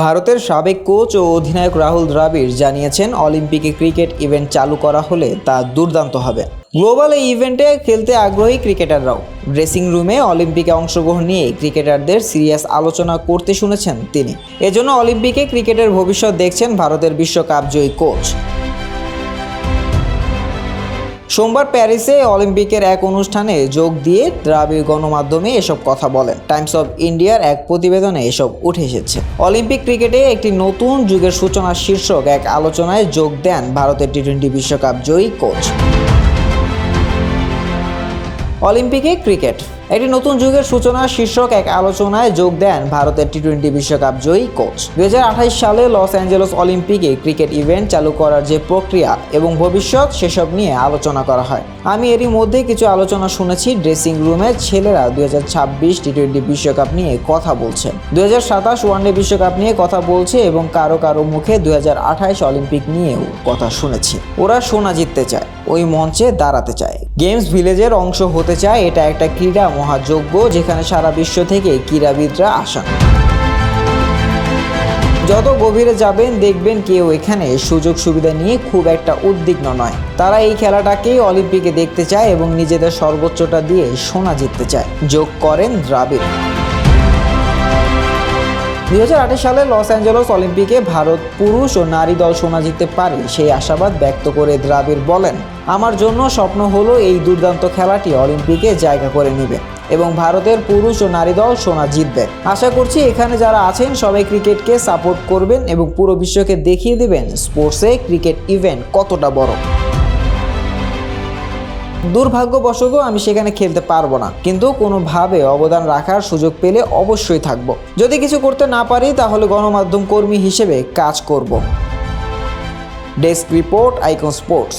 ভারতের সাবেক কোচ ও অধিনায়ক রাহুল দ্রাবিড় জানিয়েছেন অলিম্পিকে ক্রিকেট ইভেন্ট চালু করা হলে তা দুর্দান্ত হবে। গ্লোবাল এই ইভেন্টে খেলতে আগ্রহী ক্রিকেটাররাও। ড্রেসিং রুমে অলিম্পিকে অংশগ্রহণ নিয়ে ক্রিকেটারদের সিরিয়াস আলোচনা করতে শুনেছেন তিনি। এজন্য অলিম্পিকে ক্রিকেটের ভবিষ্যৎ দেখছেন ভারতের বিশ্বকাপ জয়ী কোচ। সোমবার প্যারিসে অলিম্পিকের এক অনুষ্ঠানে যোগ দিয়ে দ্রাবিড় গণমাধ্যমে এসব কথা বলেন। টাইমস অব ইন্ডিয়ার এক প্রতিবেদনে এসব উঠে এসেছে। অলিম্পিক ক্রিকেটে একটি নতুন যুগের সূচনা শীর্ষক এক আলোচনায় যোগ দেন ভারতের টি টোয়েন্টি বিশ্বকাপ জয়ী কোচ। অলিম্পিকে ক্রিকেট একটি নতুন যুগের সূচনা শীর্ষক এক আলোচনায় যোগ দেন ভারতের টি টোয়েন্টি বিশ্বকাপ জয়ী কোচ। দুই সালে লস অ্যাঞ্জেলস অলিম্পিকে ক্রিকেট ইভেন্ট চালু করার যে প্রক্রিয়া এবং ভবিষ্যৎ সেসব নিয়ে আলোচনা করা হয়। আমি এরই মধ্যে কিছু আলোচনা শুনেছি ড্রেসিং রুমে ছেলেরা দু হাজার ছাব্বিশ টি টোয়েন্টি বিশ্বকাপ নিয়ে কথা বলছে। দু হাজার সাতাশ ওয়ানডে বিশ্বকাপ নিয়ে কথা বলছে এবং কারও কারও মুখে দু হাজার আঠাইশ অলিম্পিক নিয়েও কথা শুনেছি। ওরা সোনা জিততে চায়। ওই মঞ্চে দাঁড়াতে চায়। গেমস ভিলেজের অংশ হতে চায় এটা একটা ক্রীড়া মহাযজ্ঞ যেখানে সারা বিশ্ব থেকে ক্রীড়াবিদরা আসেন যত গভীরে যাবেন দেখবেন কেউ এখানে সুযোগ সুবিধা নিয়ে খুব একটা উদ্বিগ্ন নয়। তারা এই খেলাটাকেই অলিম্পিকে দেখতে চায় এবং নিজেদের সর্বোচ্চটা দিয়ে সোনা জিততে চায়। যোগ করেন দ্রাবিড়। দুই হাজার আঠাশ সালে লস অ্যাঞ্জেলস অলিম্পিকে ভারত পুরুষ ও নারী দল সোনা জিততে পারে সেই আশাবাদ ব্যক্ত করে দ্রাবিড় বলেন, আমার জন্য স্বপ্ন হলো এই দুর্দান্ত খেলাটি অলিম্পিকে জায়গা করে নেবে এবং ভারতের পুরুষ ও নারী দল সোনা জিতবে। আশা করছি এখানে যারা আছেন সবাই ক্রিকেটকে সাপোর্ট করবেন এবং পুরো বিশ্বকে দেখিয়ে দেবেন স্পোর্টসে ক্রিকেট ইভেন্ট কতটা বড়। দুর্ভাগ্যবশত আমি সেখানে খেলতে পারব না। কিন্তু কোনোভাবে অবদান রাখার সুযোগ পেলে অবশ্যই থাকব। যদি কিছু করতে না পারি, তাহলে গণমাধ্যম কর্মী হিসেবে কাজ করব। Desk report, icon sports.